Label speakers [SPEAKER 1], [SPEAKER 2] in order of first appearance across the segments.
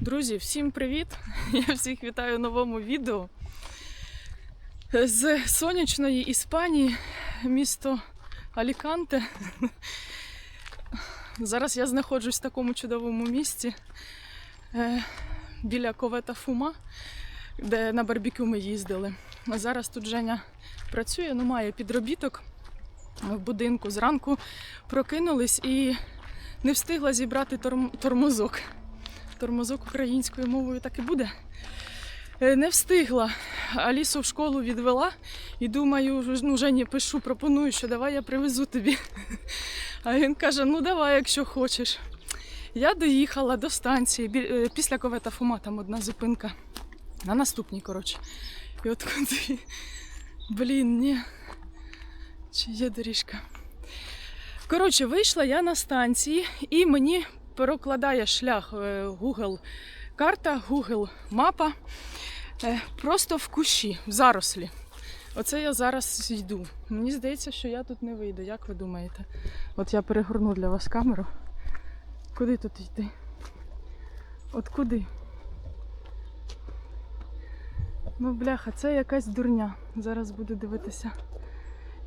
[SPEAKER 1] Друзі, всім привіт! Я всіх вітаю в новому відео. З сонячної Іспанії, місто Аліканте. Зараз я знаходжусь в такому чудовому місці е, біля Ковета Фума, де на барбекю ми їздили. А зараз тут Женя працює, ну має підробіток в будинку. Зранку прокинулись і не встигла зібрати торм- тормозок тормозок українською мовою так і буде. Е, Не встигла. Алісу в школу відвела і думаю, ну Жені пишу, пропоную, що давай я привезу тобі. А він каже: ну давай, якщо хочеш. Я доїхала до станції е, після ковета Фума, там одна зупинка. На наступній, коротше. І от куди. Блін, ні. Чи є доріжка? Коротше, вийшла я на станції і мені прокладає шлях е, Google карта, Google мапа е, просто в кущі, в зарослі. Оце я зараз йду. Мені здається, що я тут не вийду. Як ви думаєте? От я перегорну для вас камеру. Куди тут йти? От куди? Ну, бляха, це якась дурня. Зараз буду дивитися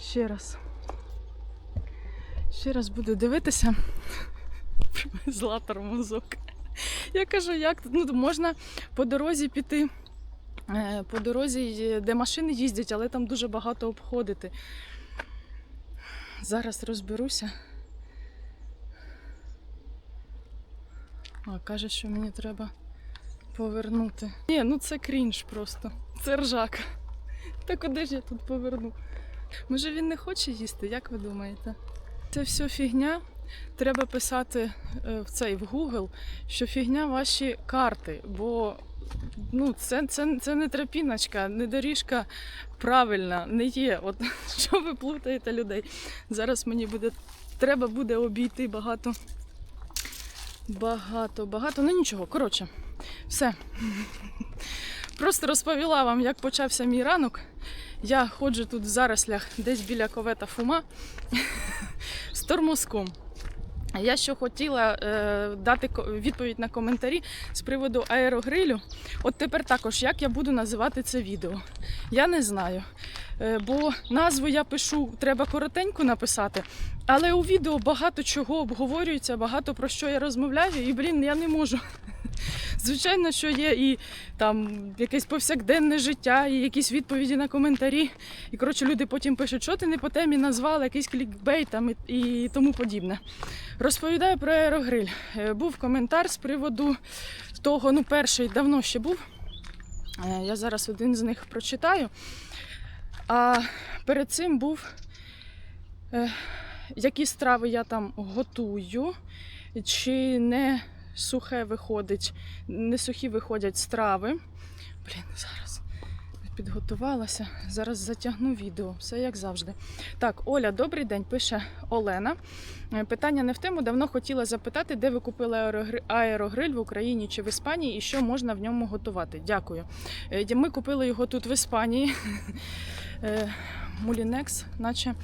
[SPEAKER 1] ще раз. Ще раз буду дивитися. Привезла тормозок. Я кажу, як ну, можна по дорозі піти. е, По дорозі, де машини їздять, але там дуже багато обходити. Зараз розберуся. А, каже, що мені треба повернути. Ні, ну це крінж просто. Це ржака. Та куди ж я тут поверну? Може він не хоче їсти, як ви думаєте? Це все фігня. Треба писати е, в цей в Google, що фігня ваші карти, бо ну, це, це, це не тропіночка, не доріжка правильна, не є. От що ви плутаєте людей? Зараз мені буде треба буде обійти багато. Багато, багато. Ну нічого, коротше, все. Просто розповіла вам, як почався мій ранок. Я ходжу тут в зарослях десь біля ковета Фума з тормозком. Я що хотіла е, дати відповідь на коментарі з приводу аерогрилю. От тепер також, як я буду називати це відео. Я не знаю. Е, бо назву я пишу, треба коротенько написати. Але у відео багато чого обговорюється, багато про що я розмовляю, і, блін, я не можу. Звичайно, що є і там якесь повсякденне життя, і якісь відповіді на коментарі. І коротше, люди потім пишуть, що ти не по темі назвала, якийсь клікбейт там і, і тому подібне. Розповідаю про аерогриль. Е, Був коментар з приводу того, ну, перший давно ще був. Е, Я зараз один з них прочитаю. А перед цим був, е, які страви я там готую, чи не сухе виходить, не сухі виходять страви. Блін, зараз підготувалася. Зараз затягну відео, все як завжди. Так, Оля, добрий день, пише Олена. Е, Питання не в тему. Давно хотіла запитати, де ви купили аерогриль в Україні чи в Іспанії і що можна в ньому готувати. Дякую. Е, Ми купили його тут в Іспанії. Мулінекс, наче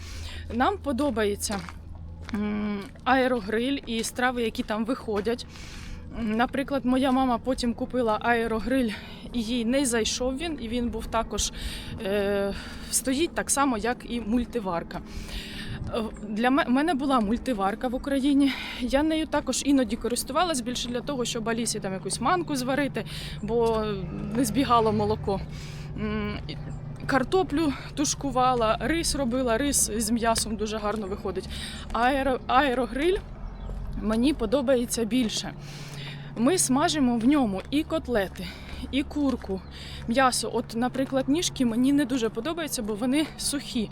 [SPEAKER 1] нам подобається аерогриль і страви, які там виходять. Наприклад, моя мама потім купила аерогриль, і їй не зайшов він, і він був також е, стоїть так само, як і мультиварка. Е, Для мене була мультиварка в Україні. Я нею також іноді користувалась більше для того, щоб Алісі там якусь манку зварити, бо не збігало молоко. Картоплю тушкувала, рис робила, рис з м'ясом дуже гарно виходить. Аеро, аерогриль мені подобається більше. Ми смажимо в ньому і котлети, і курку, м'ясо. От, наприклад, ніжки мені не дуже подобаються, бо вони сухі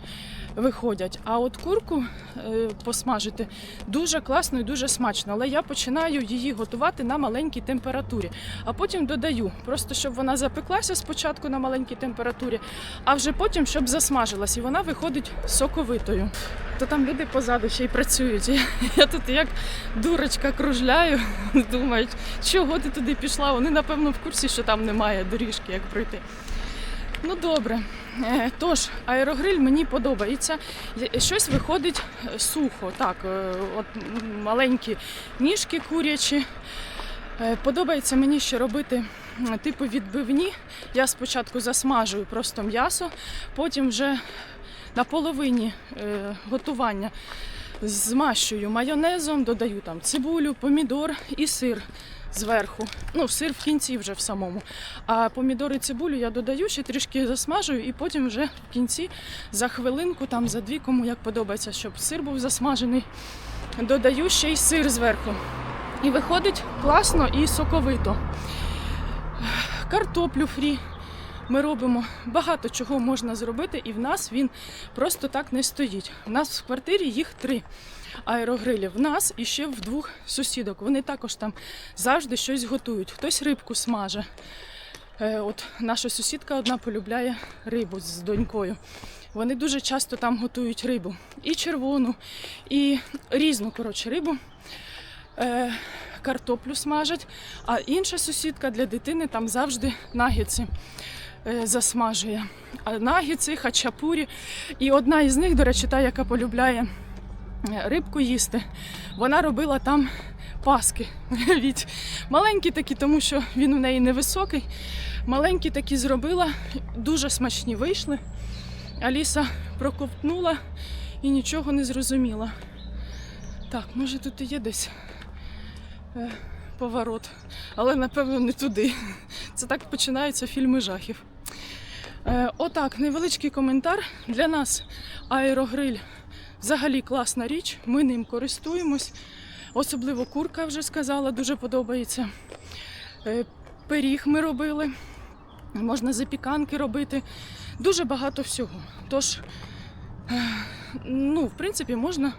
[SPEAKER 1] виходять. А от курку е, посмажити дуже класно і дуже смачно. Але я починаю її готувати на маленькій температурі, а потім додаю, просто щоб вона запеклася спочатку на маленькій температурі, а вже потім щоб засмажилась, і вона виходить соковитою. То там люди позаду ще й працюють. Я, я тут як дурочка кружляю, думають, чого ти туди пішла. Вони напевно в курсі, що там немає доріжки, як пройти. Ну добре. Е, Тож, аерогриль мені подобається. Щось виходить е, сухо. Так, е, от маленькі ніжки курячі. Подобається мені ще робити типу відбивні. Я спочатку засмажую просто м'ясо, потім вже на половині готування змащую майонезом, додаю там цибулю, помідор і сир зверху. Ну, сир в кінці вже в самому. А помідори цибулю я додаю, ще трішки засмажую, і потім вже в кінці за хвилинку, там за дві, кому як подобається, щоб сир був засмажений, додаю ще й сир зверху. І виходить класно і соковито. Картоплю фрі ми робимо. Багато чого можна зробити, і в нас він просто так не стоїть. У нас в квартирі їх три аерогрилі. В нас і ще в двох сусідок. Вони також там завжди щось готують. Хтось рибку смаже. Е, От наша сусідка одна полюбляє рибу з донькою. Вони дуже часто там готують рибу. І червону, і різну коротше, рибу. Е, картоплю смажать, а інша сусідка для дитини там завжди нагідці е, засмажує. А нагідці, хачапурі. І одна із них, до речі, та, яка полюбляє рибку їсти, вона робила там паски. Від маленькі такі, тому що він у неї невисокий. Маленькі такі зробила, дуже смачні вийшли. Аліса проковтнула і нічого не зрозуміла. Так, може тут і є десь е, поворот, але напевно не туди. Це так починаються фільми жахів. Е, отак, невеличкий коментар. Для нас аерогриль взагалі класна річ. Ми ним користуємось. Особливо курка вже сказала, дуже подобається. Е, пиріг ми робили. Можна запіканки робити. Дуже багато всього. Тож, е, ну, в принципі, можна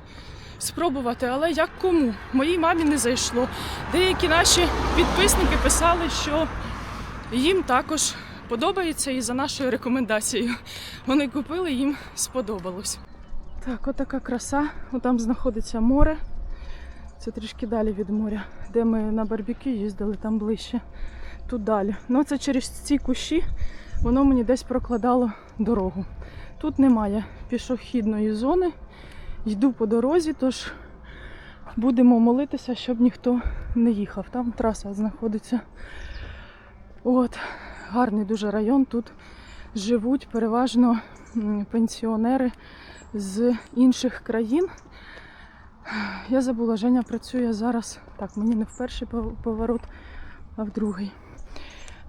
[SPEAKER 1] спробувати, але як кому? Моїй мамі не зайшло. Деякі наші підписники писали, що їм також подобається і за нашою рекомендацією. Вони купили, їм сподобалось. Так, отака краса. Там знаходиться море. Це трішки далі від моря, де ми на барбекю їздили, там ближче. Тут далі. Ну це через ці кущі воно мені десь прокладало дорогу. Тут немає пішохідної зони. Йду по дорозі, тож будемо молитися, щоб ніхто не їхав. Там траса знаходиться. От, гарний дуже район. Тут живуть переважно пенсіонери з інших країн. Я забула, Женя працює зараз. Так, мені не в перший поворот, а в другий.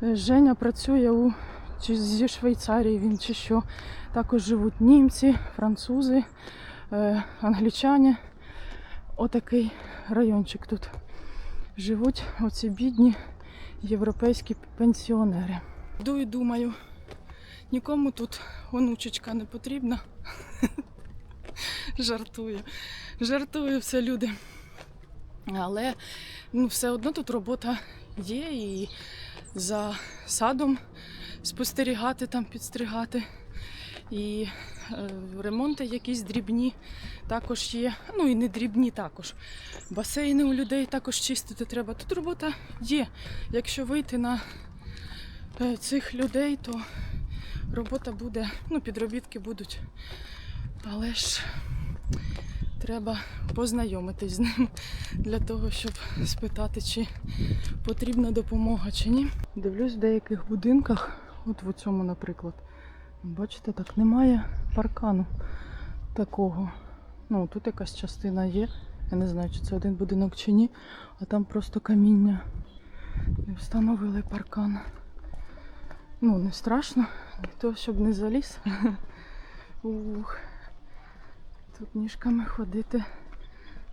[SPEAKER 1] Е, Женя працює у чи зі Швейцарії він чи що. Також живуть німці, французи, е, англічані. Отакий райончик тут живуть оці бідні європейські пенсіонери. Йду і думаю, нікому тут онучечка не потрібна. Жартую. Жартую все люди. Але ну, все одно тут робота є і за садом спостерігати, там підстригати. І е, ремонти якісь дрібні також є. Ну і не дрібні також. Басейни у людей також чистити треба. Тут робота є. Якщо вийти на е, цих людей, то робота буде, ну, підробітки будуть. Але ж треба познайомитись з ним для того, щоб спитати, чи потрібна допомога чи ні. Дивлюсь в деяких будинках, от в цьому, наприклад. Бачите, так немає паркану такого. Ну, тут якась частина є. Я не знаю, чи це один будинок чи ні, а там просто каміння. І встановили паркан. Ну, не страшно, ніхто щоб не заліз. Ух. Тут ніжками ходити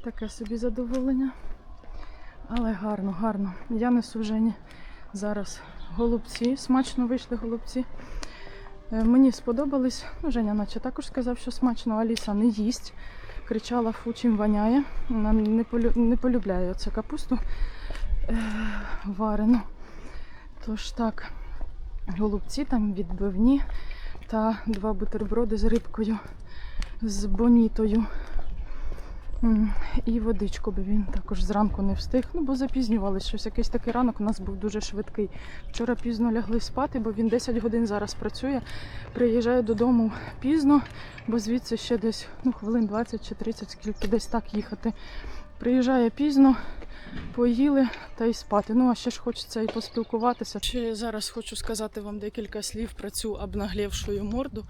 [SPEAKER 1] таке собі задоволення. Але гарно, гарно. Я несу Жені зараз голубці. Смачно вийшли голубці. Е, Мені сподобались. Ну, Женя наче також сказав, що смачно, Аліса не їсть. Кричала, фу, чим воняє. Вона не, не полюбляє оце капусту е, варену. Тож так, голубці там відбивні та два бутерброди з рибкою, з бонітою. І водичку би він також зранку не встиг. Ну, бо запізнювалися щось. Якийсь такий ранок у нас був дуже швидкий. Вчора пізно лягли спати, бо він 10 годин зараз працює. Приїжджає додому пізно, бо звідси ще десь ну, хвилин 20 чи 30, скільки десь так їхати. Приїжджає пізно, поїли та й спати. Ну, а ще ж хочеться і поспілкуватися. Ще зараз хочу сказати вам декілька слів про цю обнаглівшу морду.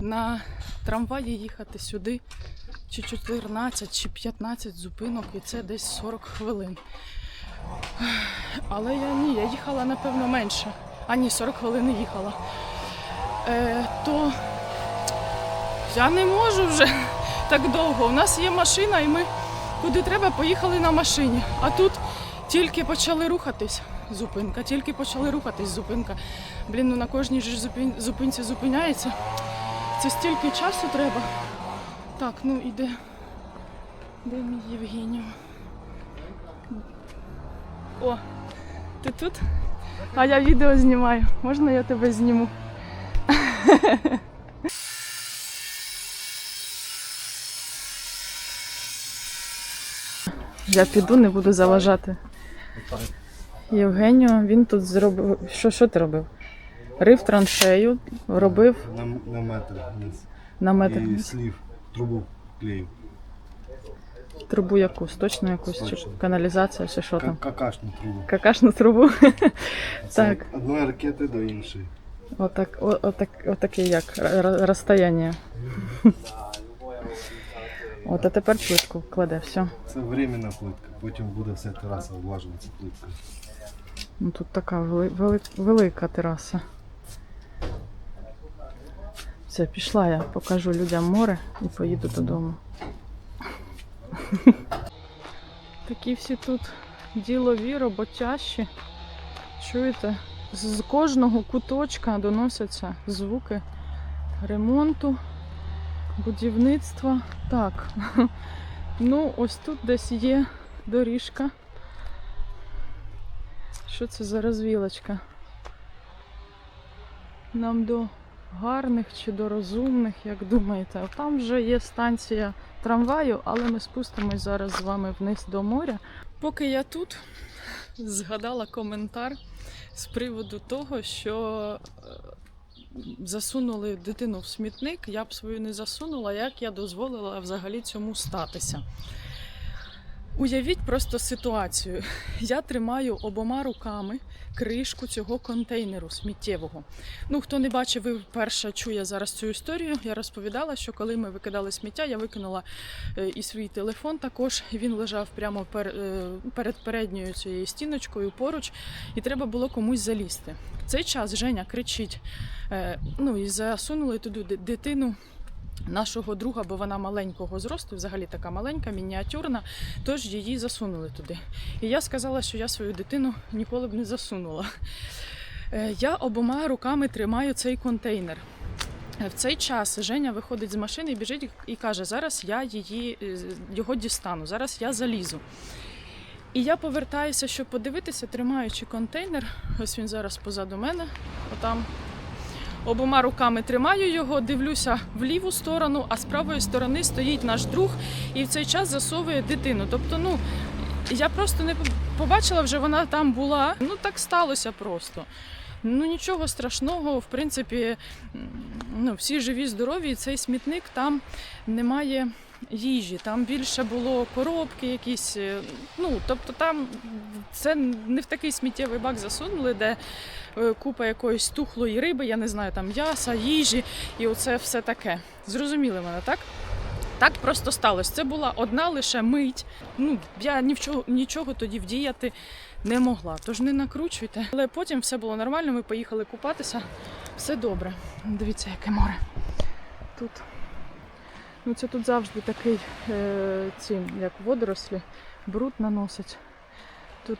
[SPEAKER 1] На трамваї їхати сюди чи 14, чи 15 зупинок, і це десь 40 хвилин. Але я ні, я їхала напевно менше. А ні, 40 хвилин їхала. Е, то я не можу вже так довго. У нас є машина, і ми куди треба, поїхали на машині. А тут тільки почали рухатись. Зупинка, тільки почали рухатись, зупинка. Блін, ну на кожній ж зупин... зупинці зупиняється. Це стільки часу треба. Так, ну іде. Де мій Євгенів? О, ти тут? А я відео знімаю. Можна я тебе зніму? Я піду, не буду заважати. Євгенію, він тут зробив. Що, що ти робив? Рив траншею, робив
[SPEAKER 2] На, на метр вниз.
[SPEAKER 1] на метр
[SPEAKER 2] І слів, трубу клеїв.
[SPEAKER 1] трубу якусь, точно якусь, чи
[SPEAKER 2] Точно.
[SPEAKER 1] каналізація, чи що
[SPEAKER 2] Ка-
[SPEAKER 1] там.
[SPEAKER 2] Какашну трубу.
[SPEAKER 1] Какашну трубу.
[SPEAKER 2] Це
[SPEAKER 1] Так.
[SPEAKER 2] одної ракети до іншої.
[SPEAKER 1] Отак, о- отак, отаке як р- р- розстояння. От, а тепер плитку кладе, все.
[SPEAKER 2] Це временна плитка, потім буде вся тераса облажуватися плиткою.
[SPEAKER 1] Ну тут така вели, вели, велика тераса. Все, пішла я, покажу людям море і поїду додому. Такі всі тут ділові, роботящі. Чуєте? З кожного куточка доносяться звуки ремонту, будівництва. Так. Ну, ось тут десь є доріжка. Що це за розвілочка? Нам до гарних чи до розумних, як думаєте? Там вже є станція трамваю, але ми спустимось зараз з вами вниз до моря. Поки я тут згадала коментар з приводу того, що е, засунули дитину в смітник, я б свою не засунула, як я дозволила взагалі цьому статися. Уявіть просто ситуацію. Я тримаю обома руками кришку цього контейнеру сміттєвого. Ну, хто не бачив, ви вперше чує зараз цю історію. Я розповідала, що коли ми викидали сміття, я викинула е, і свій телефон також. Він лежав прямо е, перед передньою цією стіночкою поруч, і треба було комусь залізти. В цей час Женя кричить: е, ну і засунули туди дитину. Нашого друга, бо вона маленького зросту, взагалі така маленька, мініатюрна, тож її засунули туди. І я сказала, що я свою дитину ніколи б не засунула. Е, Я обома руками тримаю цей контейнер. Е, В цей час Женя виходить з машини, біжить і каже: зараз я її, е, його дістану, зараз я залізу. І я повертаюся, щоб подивитися, тримаючи контейнер. Ось він зараз позаду мене, отам. Обома руками тримаю його, дивлюся в ліву сторону, а з правої сторони стоїть наш друг і в цей час засовує дитину. Тобто, ну я просто не побачила, вже вона там була. Ну так сталося просто. Ну нічого страшного, в принципі, ну, всі живі, здорові, і цей смітник там немає їжі. Там більше було коробки якісь. е, Ну, тобто там це не в такий сміттєвий бак засунули, де е, купа якоїсь тухлої риби, я не знаю, там м'яса, їжі, і оце все таке. Зрозуміли мене, так? Так просто сталося. Це була одна лише мить. Ну, я ні в чого, нічого тоді вдіяти не могла. Тож не накручуйте. Але потім все було нормально, ми поїхали купатися. Все добре. Дивіться, яке море. Тут. Ну, це тут завжди такий е, ці, як водорослі, бруд наносять. Тут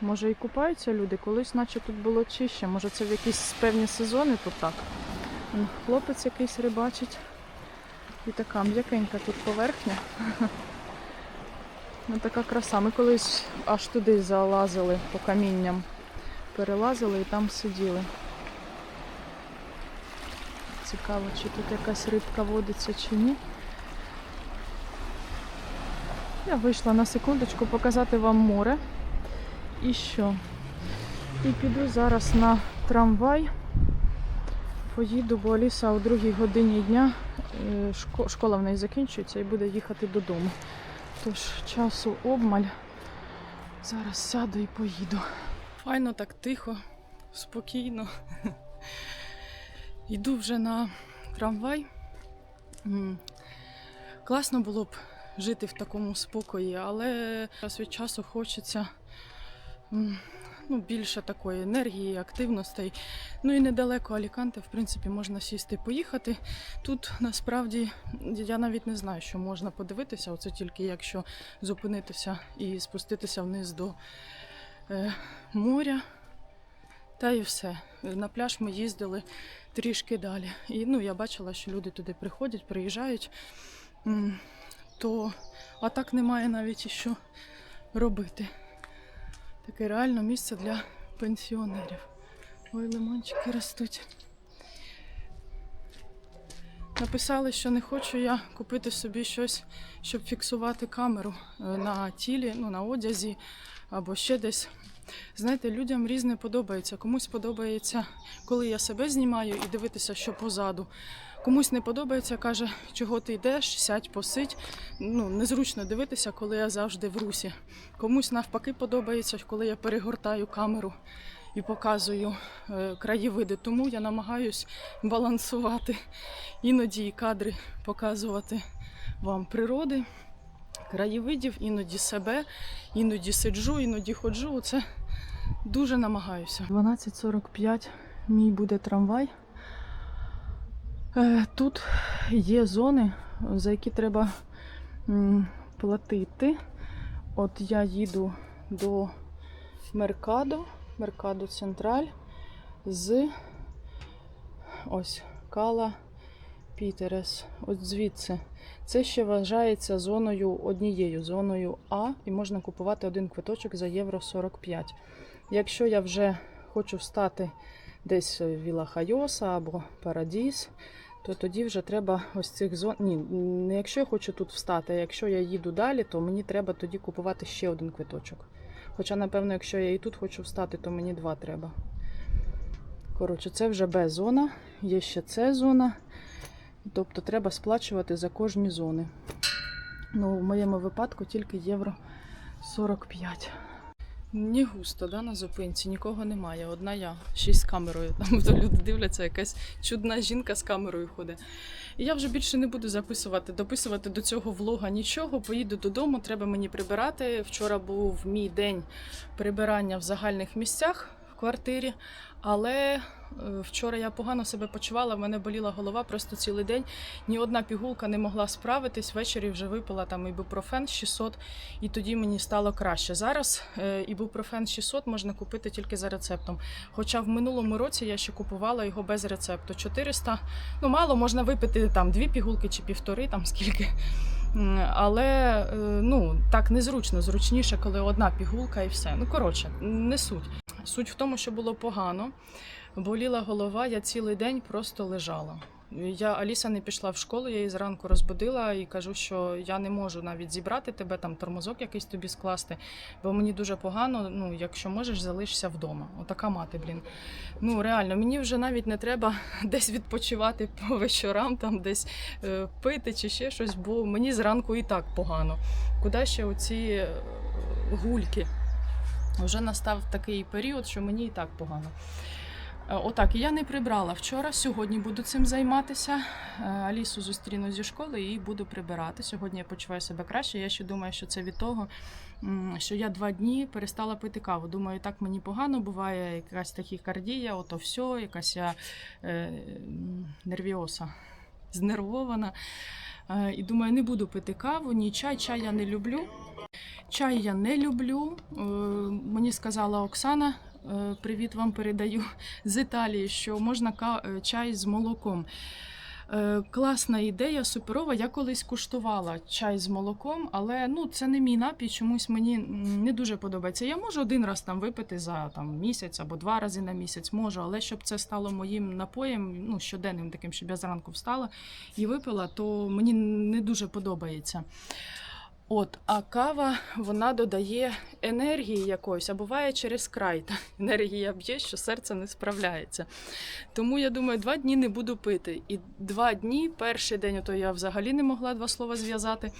[SPEAKER 1] може і купаються люди, колись наче тут було чище. Може це в якісь певні сезони тут так. Хлопець якийсь рибачить. І така м'якенька тут поверхня. Ну така краса. Ми колись аж туди залазили по камінням. Перелазили і там сиділи. Цікаво, чи тут якась рибка водиться чи ні. Я вийшла на секундочку показати вам море. І що? І піду зараз на трамвай. Поїду, бо Аліса о другій годині дня е, школа в неї закінчується і буде їхати додому. Тож часу обмаль. Зараз сяду і поїду. Файно так тихо, спокійно. Йду вже на трамвай. Класно було б жити в такому спокої, але час від часу хочеться ну, більше такої енергії, активностей. Ну і недалеко Аліканте, в принципі, можна сісти поїхати. Тут насправді я навіть не знаю, що можна подивитися. Оце тільки якщо зупинитися і спуститися вниз до е, моря. Та і все. На пляж ми їздили трішки далі. І ну, я бачила, що люди туди приходять, приїжджають. То а так немає навіть що робити. Таке реально місце для пенсіонерів. Ой, лимончики ростуть. Написали, що не хочу я купити собі щось, щоб фіксувати камеру е, на тілі, ну, на одязі або ще десь. Знаєте, людям різне подобається. Комусь подобається, коли я себе знімаю і дивитися, що позаду. Комусь не подобається, каже, чого ти йдеш, сядь, посидь. Ну, незручно дивитися, коли я завжди в русі. Комусь навпаки подобається, коли я перегортаю камеру і показую е, краєвиди. Тому я намагаюсь балансувати іноді і кадри показувати вам природи, краєвидів, іноді себе, іноді сиджу, іноді ходжу. Це дуже намагаюся. 12.45 мій буде трамвай. Е, Тут є зони, за які треба платити. От я їду до Меркадо, Меркадо Централь з ось Кала Пітерес. От звідси. Це ще вважається зоною однією, зоною А, і можна купувати один квиточок за євро 45. Якщо я вже хочу встати десь в Віла Хайоса або Парадіс, то тоді вже треба ось цих зон. Ні, не якщо я хочу тут встати, а якщо я їду далі, то мені треба тоді купувати ще один квиточок. Хоча, напевно, якщо я і тут хочу встати, то мені два треба. Коротше, це вже Б зона, є ще С зона. Тобто треба сплачувати за кожні зони. Ну, в моєму випадку тільки євро 45. Не густо, да, на зупинці, нікого немає. Одна я, ще з камерою. Там люди дивляться, якась чудна жінка з камерою ходить. І я вже більше не буду записувати, дописувати до цього влога нічого. Поїду додому, треба мені прибирати. Вчора був мій день прибирання в загальних місцях квартирі. Але е, вчора я погано себе почувала, в мене боліла голова просто цілий день. Ні одна пігулка не могла справитись. Ввечері вже випила там ібупрофен 600, і тоді мені стало краще. Зараз е, ібупрофен 600 можна купити тільки за рецептом. Хоча в минулому році я ще купувала його без рецепту. 400, ну мало можна випити там дві пігулки чи півтори, там скільки. Але е, ну так незручно, зручніше, коли одна пігулка і все. Ну коротше, не суть. Суть в тому, що було погано. Боліла голова, я цілий день просто лежала. Я Аліса не пішла в школу, я її зранку розбудила і кажу, що я не можу навіть зібрати тебе, там тормозок якийсь тобі скласти, бо мені дуже погано. Ну, якщо можеш, залишся вдома. Отака мати, блін. Ну реально, мені вже навіть не треба десь відпочивати по вечорам, там десь е, пити чи ще щось, бо мені зранку і так погано. Куди ще оці е, гульки? Вже настав такий період, що мені і так погано. Е, Отак, я не прибрала вчора. Сьогодні буду цим займатися. Е, Алісу зустріну зі школи і буду прибирати. Сьогодні я почуваю себе краще. Я ще думаю, що це від того, що я два дні перестала пити каву. Думаю, так мені погано, буває якась тахікардія, ото все, якась я е, нервіоса знервована. Е, І думаю, не буду пити каву, ні чай, чай я не люблю. Чай я не люблю. Мені сказала Оксана, привіт вам передаю з Італії, що можна е, чай з молоком. Е, Класна ідея, суперова. Я колись куштувала чай з молоком, але ну це не мій напій, чомусь мені не дуже подобається. Я можу один раз там випити за там місяць або два рази на місяць, можу, але щоб це стало моїм напоєм, ну щоденним таким, щоб я зранку встала і випила, то мені не дуже подобається. От, а кава вона додає енергії якоїсь, а буває через край. Та енергія б'є, що серце не справляється. Тому я думаю, два дні не буду пити. І два дні, перший день, то я взагалі не могла два слова зв'язати.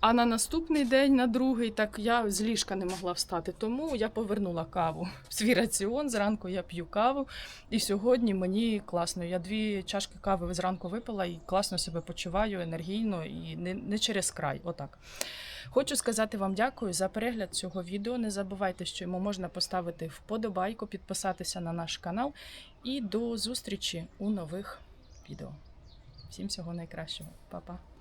[SPEAKER 1] А на наступний день, на другий, так я з ліжка не могла встати. Тому я повернула каву в свій раціон. Зранку я п'ю каву. І сьогодні мені класно. Я дві чашки кави зранку випила і класно себе почуваю енергійно і не, не через край. Отак. Хочу сказати вам дякую за перегляд цього відео. Не забувайте, що йому можна поставити вподобайку, підписатися на наш канал. І до зустрічі у нових відео. Всім всього найкращого, Па-па.